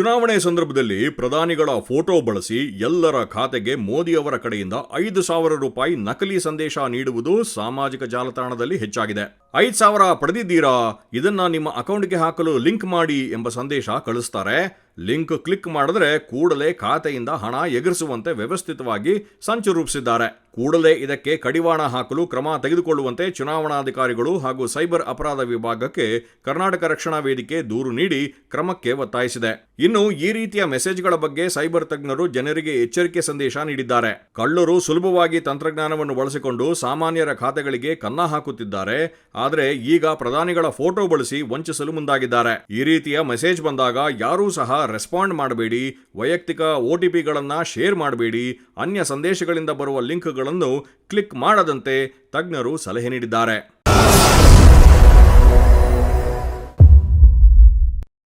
ಚುನಾವಣೆ ಸಂದರ್ಭದಲ್ಲಿ ಪ್ರಧಾನಿಗಳ ಫೋಟೋ ಬಳಸಿ ಎಲ್ಲರ ಖಾತೆಗೆ ಮೋದಿ ಅವರ ಕಡೆಯಿಂದ ಐದು ಸಾವಿರ ರೂಪಾಯಿ ನಕಲಿ ಸಂದೇಶ ನೀಡುವುದು ಸಾಮಾಜಿಕ ಜಾಲತಾಣದಲ್ಲಿ ಹೆಚ್ಚಾಗಿದೆ. ಐದು ಸಾವಿರ ಪಡೆದಿದ್ದೀರಾ? ಇದನ್ನ ನಿಮ್ಮ ಅಕೌಂಟ್ಗೆ ಹಾಕಲು ಲಿಂಕ್ ಮಾಡಿ ಎಂಬ ಸಂದೇಶ ಕಳಿಸ್ತಾರೆ. ಲಿಂಕ್ ಕ್ಲಿಕ್ ಮಾಡಿದ್ರೆ ಕೂಡಲೇ ಖಾತೆಯಿಂದ ಹಣ ಎಗರಿಸುವಂತೆ ವ್ಯವಸ್ಥಿತವಾಗಿ ಸಂಚು ರೂಪಿಸಿದ್ದಾರೆ. ಕೂಡಲೇ ಇದಕ್ಕೆ ಕಡಿವಾಣ ಹಾಕಲು ಕ್ರಮ ತೆಗೆದುಕೊಳ್ಳುವಂತೆ ಚುನಾವಣಾಧಿಕಾರಿಗಳು ಹಾಗೂ ಸೈಬರ್ ಅಪರಾಧ ವಿಭಾಗಕ್ಕೆ ಕರ್ನಾಟಕ ರಕ್ಷಣಾ ವೇದಿಕೆ ದೂರು ನೀಡಿ ಕ್ರಮಕ್ಕೆ ಒತ್ತಾಯಿಸಿದೆ. ಇನ್ನು ಈ ರೀತಿಯ ಮೆಸೇಜ್ಗಳ ಬಗ್ಗೆ ಸೈಬರ್ ತಜ್ಞರು ಜನರಿಗೆ ಎಚ್ಚರಿಕೆ ಸಂದೇಶ ನೀಡಿದ್ದಾರೆ. ಕಳ್ಳರು ಸುಲಭವಾಗಿ ತಂತ್ರಜ್ಞಾನವನ್ನು ಬಳಸಿಕೊಂಡು ಸಾಮಾನ್ಯರ ಖಾತೆಗಳಿಗೆ ಕನ್ನ ಹಾಕುತ್ತಿದ್ದಾರೆ. ಆದರೆ ಈಗ ಪ್ರಧಾನಿಗಳ ಫೋಟೋ ಬಳಸಿ ವಂಚಿಸಲು ಮುಂದಾಗಿದ್ದಾರೆ. ಈ ರೀತಿಯ ಮೆಸೇಜ್ ಬಂದಾಗ ಯಾರೂ ಸಹ ರೆಸ್ಪಾಂಡ್ ಮಾಡಬೇಡಿ, ವೈಯಕ್ತಿಕ ಒ ಟಿ ಪಿಗಳನ್ನು ಶೇರ್ ಮಾಡಬೇಡಿ, ಅನ್ಯ ಸಂದೇಶಗಳಿಂದ ಬರುವ ಲಿಂಕ್ಗಳನ್ನು ಕ್ಲಿಕ್ ಮಾಡದಂತೆ ತಜ್ಞರು ಸಲಹೆ ನೀಡಿದ್ದಾರೆ.